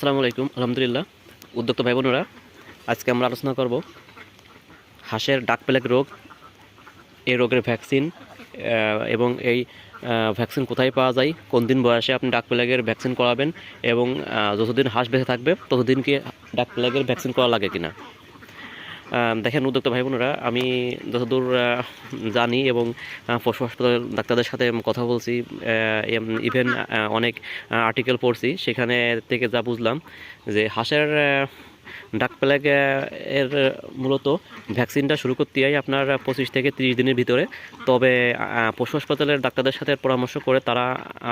আসসালামু আলাইকুম, আলহামদুলিল্লাহ। উদ্যোক্তা ভাই বোনেরা আজকে আমরা আলোচনা করব হাঁসের ডাক প্লেগ রোগ, এই রোগের ভ্যাকসিন এবং এই ভ্যাকসিন কোথায় পাওয়া যায়, কোন দিন বয়সে আপনি ডাক প্লেগের ভ্যাকসিন করাবেন, এবং যতদিন হাঁস বেঁচে থাকবে, ততদিন কি ডাক প্লেগের ভ্যাকসিন করা লাগে কিনা। দেখেন উদ্যোক্তা ভাই বোনেরা আমি যতদূর জানি এবং পশু হাসপাতাল ডাক্তারদের সাথে কথা বলছি ইভেন অনেক আর্টিকেল পড়ছি। সেখানে থেকে যা বুঝলাম যে হাঁসের ডাক প্লেগ এর মূলত ভ্যাকসিনটা শুরু করতে হয় আপনার পঁচিশ থেকে তিরিশ দিনের ভিতরে। তবে পশু হাসপাতালের ডাক্তারদের সাথে পরামর্শ করে তারা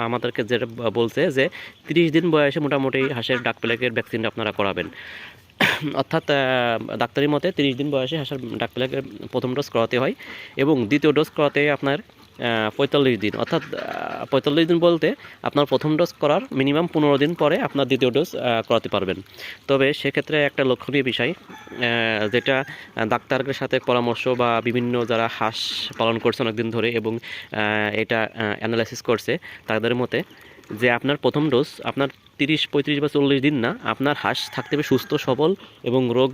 আমাদেরকে যেটা বলছে যে তিরিশ দিন বয়সে মোটামুটি হাঁসের ডাক প্লেগের ভ্যাকসিনটা আপনারা করাবেন। অর্থাৎ আহ, ডাক্তারি মতে তিরিশ দিন বয়সে হাঁসের ডাক প্লেগের প্রথম ডোজ করাতে হয় এবং দ্বিতীয় ডোজ করাতে আপনার পঁয়তাল্লিশ দিন। অর্থাৎ পঁয়তাল্লিশ দিন বলতে আপনার প্রথম ডোজ করার মিনিমাম পনেরো দিন পরে আপনার দ্বিতীয় ডোজ করাতে পারবেন। তবে সেক্ষেত্রে একটা লক্ষণীয় বিষয় যেটা ডাক্তারের সাথে পরামর্শ বা বিভিন্ন যারা হাঁস পালন করছে অনেকদিন ধরে এবং এটা অ্যানালাইসিস করছে তাদের মতে যে আপনার প্রথম ডোজ আপনার তিরিশ পঁয়ত্রিশ বা চল্লিশ দিন না আপনার হাঁস থাকতে হবে সুস্থ সবল এবং রোগ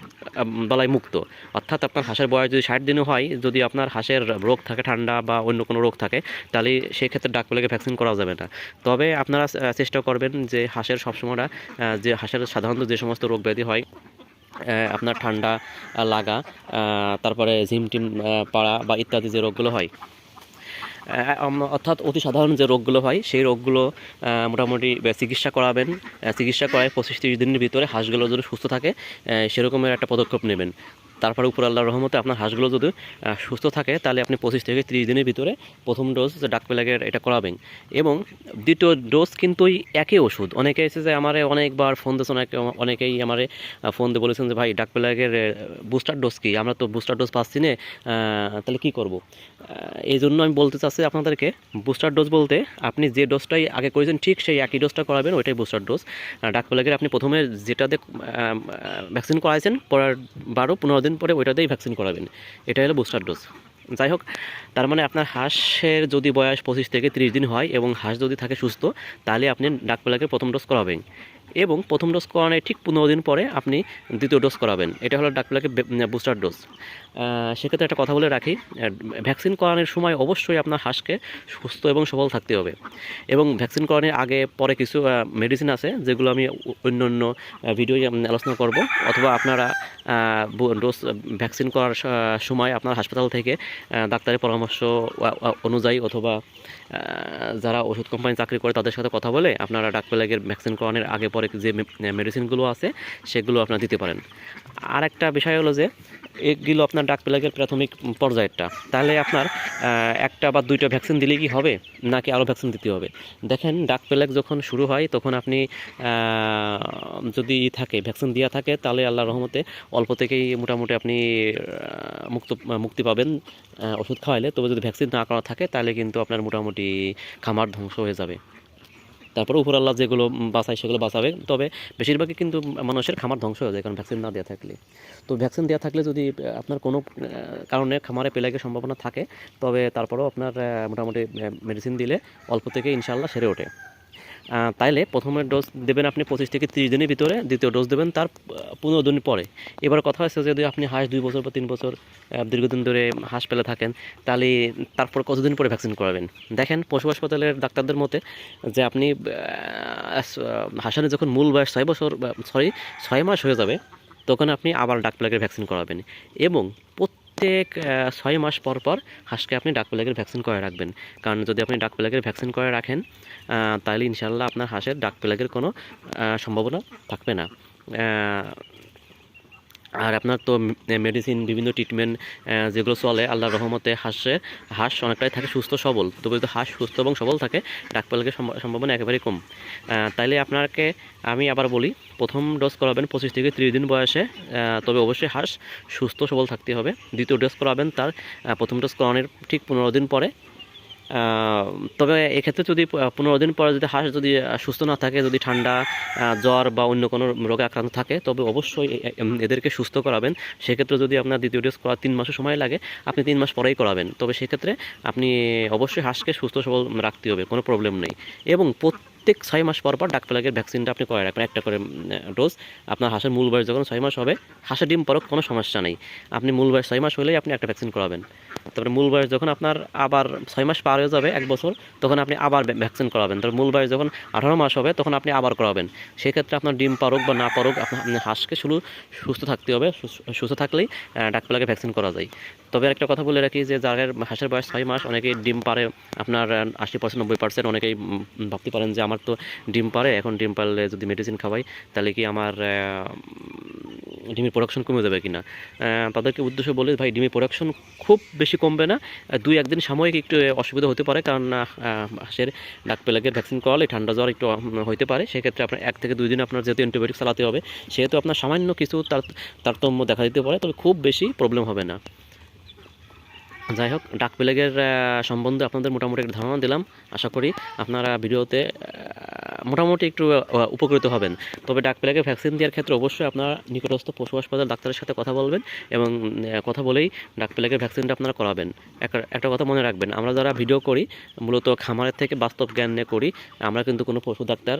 বালাই মুক্ত। অর্থাৎ আপনার হাঁসের বয়স যদি ষাট দিনও হয় যদি আপনার হাঁসের রোগ থাকে ঠান্ডা বা অন্য কোনো রোগ থাকে তাহলে সেক্ষেত্রে ডাক পেলেকে ভ্যাকসিন করা যাবে না। তবে আপনারা চেষ্টা করবেন যে হাঁসের সবসময় আহ, যে হাঁসের সাধারণত যে সমস্ত রোগ ব্যাধি হয় আপনার ঠান্ডা লাগা তারপরে ঝিমটিম পাড়া বা ইত্যাদি যে রোগগুলো হয় অর্থাৎ অতি সাধারণ যে রোগগুলো হয়, সেই রোগগুলো মোটামুটি চিকিৎসা করাবেন। চিকিৎসা করায় পঁচিশ তিরিশ দিনের ভিতরে হাঁসগুলো যদি সুস্থ থাকে সেরকমের একটা পদক্ষেপ নেবেন। তারপরে উপর আল্লাহর রহমতে আপনার হাঁসগুলো যদি সুস্থ থাকে, তাহলে আপনি পঁচিশ থেকে তিরিশ দিনের ভিতরে প্রথম ডোজ ডাক প্লেগের এটা করাবেন। এবং দ্বিতীয় ডোজ কিন্তু ওই একই ওষুধ। অনেকে এসে যে আমারে অনেকবার ফোন দিয়েছে, অনেকে, অনেকেই আমারে ফোন দিয়ে বলেছেন যে, ভাই ডাক প্লেগের বুস্টার ডোজ কি? আমরা তো বুস্টার ডোজ পাচ্ছি না তাহলে কি করব? এই জন্য আমি বলতে চাচ্ছি আপনাদেরকে বুস্টার ডোজ বলতে আপনি যে ডোজটাই আগে করেছেন, ঠিক সেই একই ডোজটা করাবেন, ওইটাই বুস্টার ডোজ ডাক প্লেগের আপনি প্রথমে যেটাতে ভ্যাকসিন করাইছেন, পরের বারো পনেরো দিন পরে ওইটাতেই ভ্যাকসিন করাবেন। এটা হলো বুস্টার ডোজ যাই হোক, তার মানে আপনার হাঁসের যদি বয়স পঁচিশ থেকে তিরিশ দিন হয় এবং হাঁস যদি থাকে সুস্থ, তাহলে আপনি ডাক প্লেগের প্রথম ডোজ করাবেন। এবং প্রথম ডোজ করানোর ঠিক পনেরো দিন পরে আপনি দ্বিতীয় ডোজ করাবেন। এটা হলো ডাক প্লেগের বুস্টার ডোজ সেক্ষেত্রে একটা কথা বলে রাখি ভ্যাকসিন করানোর সময় অবশ্যই আপনার হাঁসকে সুস্থ এবং সবল থাকতে হবে। এবং ভ্যাকসিন করানোর আগে, পরে কিছু মেডিসিন আছে, যেগুলো আমি অন্য অন্য ভিডিও আলোচনা করব। অথবা আপনারা ডোজ ভ্যাকসিন করার সময় আপনার হাসপাতাল থেকে ডাক্তারের পরামর্শ অনুযায়ী অথবা যারা ওষুধ কোম্পানি চাকরি করে তাদের সাথে কথা বলে আপনারা ডাক প্লেগের ভ্যাকসিন করানোর আগে, পরে যে মেডিসিনগুলো আছে, সেগুলো আপনারা দিতে পারেন। আর একটা বিষয় হলো যে এগুলো আপনার ডাক প্লেগের প্রাথমিক পর্যায়েরটা। তাহলে আপনার একটা বা দুইটা ভ্যাকসিন দিলে কি হবে? নাকি আরও ভ্যাকসিন দিতে হবে? দেখেন, ডাক প্লেগ যখন শুরু হয়, তখন আপনি যদি থাকে, ভ্যাকসিন দেওয়া থাকে, তাহলে আল্লাহ রহমতে অল্প থেকেই মোটামুটি আপনি মুক্ত, মুক্তি পাবেন ওষুধ খাওয়াইলে। তবে যদি ভ্যাকসিন না করা থাকে, তাহলে কিন্তু আপনার মোটামুটি খামার ধ্বংস হয়ে যাবে। তারপরে উপর আল্লাহ যেগুলো বাঁচায় সেগুলো বাঁচাবে। তবে বেশিরভাগই কিন্তু মানুষের খামার ধ্বংস হয়ে যায় কারণ ভ্যাকসিন না দেওয়া থাকলে। তো ভ্যাকসিন দেওয়া থাকলে যদি আপনার কোনো কারণে খামারে পেলাগের সম্ভাবনা থাকে, তবে তারপরেও আপনার মোটামুটি মেডিসিন দিলে অল্প থেকে ইনশাল্লাহ সেরে ওঠে। তাইলে প্রথমে ডোজ দেবেন আপনি পঁচিশ থেকে তিরিশ দিনের ভিতরে, দ্বিতীয় ডোজ দেবেন তার পনেরো দিন পরে। এবার কথা হচ্ছে যদি আপনি হাঁস দুই বছর বা তিন বছর দীর্ঘদিন ধরে হাঁস পেলে থাকেন, তাহলে তারপর কতদিন পরে ভ্যাকসিন করাবেন? দেখেন, পশু হাসপাতালের ডাক্তারদের মতে যে আপনি হাঁসের যখন মূল বয়স ছয় বছর সরি ছয় মাস হয়ে যাবে, তখন আপনি আবার ডাক প্লেগের ভ্যাকসিন করাবেন। এবং প্রত্যেক আহ, ছয় মাস পর পর হাঁসকে আপনি ডাক প্লেগের ভ্যাকসিন করে রাখবেন। কারণ যদি আপনি ডাক প্লেগের ভ্যাকসিন করে রাখেন তাহলে ইনশাল্লাহ আপনার হাঁসের ডাক প্লেগের কোনো সম্ভাবনা থাকবে না। আর আপনার তো মেডিসিন বিভিন্ন ট্রিটমেন্ট যেগুলো চলে, আল্লাহর রহমতে হাঁসের হাঁস অনেকটাই থাকে, সুস্থ, সবল। তবে যদি হাঁস সুস্থ এবং সবল থাকে ডাক সম্ভাবনা একেবারেই কম। তাইলে আপনাকে আমি আবার বলি, প্রথম ডোজ করাবেন পঁচিশ থেকে ত্রিশ দিন বয়সে তবে অবশ্যই হাঁস সুস্থ, সবল থাকতে হবে। দ্বিতীয় ডোজ করাবেন তার প্রথম ডোজ করানোর ঠিক পনেরো দিন পরে। তবে এক্ষেত্রে যদি পনেরো দিন পরে যদি হাঁস যদি সুস্থ না থাকে, যদি ঠান্ডা জ্বর বা অন্য কোনো রোগে আক্রান্ত থাকে, তবে অবশ্যই এদেরকে সুস্থ করাবেন। সেক্ষেত্রে যদি আপনার দ্বিতীয় ডোজ করার তিন মাসের সময় লাগে, আপনি তিন মাস পরেই করাবেন। তবে সেক্ষেত্রে আপনি অবশ্যই হাঁসকে সুস্থ সবল রাখতে হবে, কোনো প্রবলেম নেই। এবং প্রত্যেক ছয় মাস পর পর ডাক প্লাগের ভ্যাকসিনটা আপনি করে রাখবেন। একটা করে ডোজ আপনার হাঁসের মূল বয়স যখন ছয় মাস হবে, হাঁসের ডিম পরক কোনো সমস্যা নেই। আপনি মূল বয়স ছয় মাস হলেই আপনি একটা ভ্যাকসিন করাবেন। তারপরে মূল বয়স যখন আপনার আবার ছয় মাস পার হয়ে যাবে, এক বছর, তখন আপনি আবার ভ্যাকসিন করাবেন। তারপর মূল বয়স যখন আঠারো মাস হবে, তখন আপনি আবার করাবেন। সেক্ষেত্রে আপনার ডিম পারক বা না পারক, আপনার হাঁসকে শুধু সুস্থ থাকতে হবে। সুস্থ- থাকলেই ডাক ভ্যাকসিন করা যায়। তবে একটা কথা বলে রাখি যে, যাদের হাঁসের বয়স ছয় মাস, অনেকেই ডিম পারে আপনার আশি পার্সেন্ট নব্বই পার্সেন্ট অনেকেই ভাবতে পারেন যে, আমার তো ডিম পারে এখন ডিম পারলে যদি মেডিসিন খাওয়াই তাহলে কি আমার ডিমের প্রোডাকশন কমে যাবে কিনা? আহ, তাদেরকে উদ্দেশ্য বলে ভাই ডিমের প্রোডাকশন খুব বেশি কমবে না। দুই একদিন সাময়িক একটু অসুবিধা হতে পারে কারণ হাঁসের ডাক প্লাগের ভ্যাকসিন করালে ঠান্ডা জ্বর একটু হতে পারে। সেক্ষেত্রে আপনার এক থেকে দুই দিন আপনার যেহেতু অ্যান্টিবায়োটিক চালাতে হবে সেহেতু আপনার সামান্য কিছু তার তারতম্য দেখা দিতে পারে তবে খুব বেশি প্রবলেম হবে না। যাই হোক ডাক প্লেগের সম্বন্ধে আপনাদের মোটামুটি একটা ধারণা দিলাম। আশা করি আপনারা ভিডিওতে মোটামুটি একটু উপকৃত হবেন। তবে ডাক প্লেগের ভ্যাকসিন দেওয়ার ক্ষেত্রে অবশ্যই আপনারা নিকটস্থ পশু হাসপাতাল, ডাক্তারের সাথে কথা বলবেন এবং কথা বলেই ডাক প্লেগের ভ্যাকসিনটা আপনারা করাবেন। একটা কথা মনে রাখবেন, আমরা যারা ভিডিও করি, মূলত খামারের থেকে বাস্তব জ্ঞান নিয়ে করি, আমরা কিন্তু কোনো পশু ডাক্তার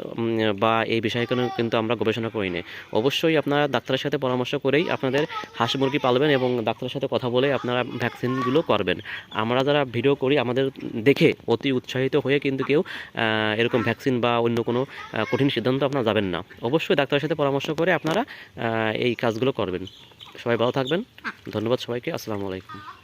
বা এই বিষয়ে কোনো কিন্তু আমরা গবেষণা করি না। অবশ্যই আপনারা ডাক্তারের সাথে পরামর্শ করেই আপনাদের হাঁস মুরগি পালবেন এবং ডাক্তারের সাথে কথা বলে আপনারা ভ্যাকসিনগুলো করবেন আমরা যারা ভিডিও করি, আমাদের দেখে অতি উৎসাহিত হয়ে কিন্তু কেউ এরকম ভ্যাকসিন বা অন্য কোনো কঠিন সিদ্ধান্ত আপনারা যাবেন না। অবশ্যই ডাক্তারের সাথে পরামর্শ করে আপনারা এই কাজগুলো করবেন। সবাই ভালো থাকবেন। ধন্যবাদ সবাইকে। আসসালামু আলাইকুম।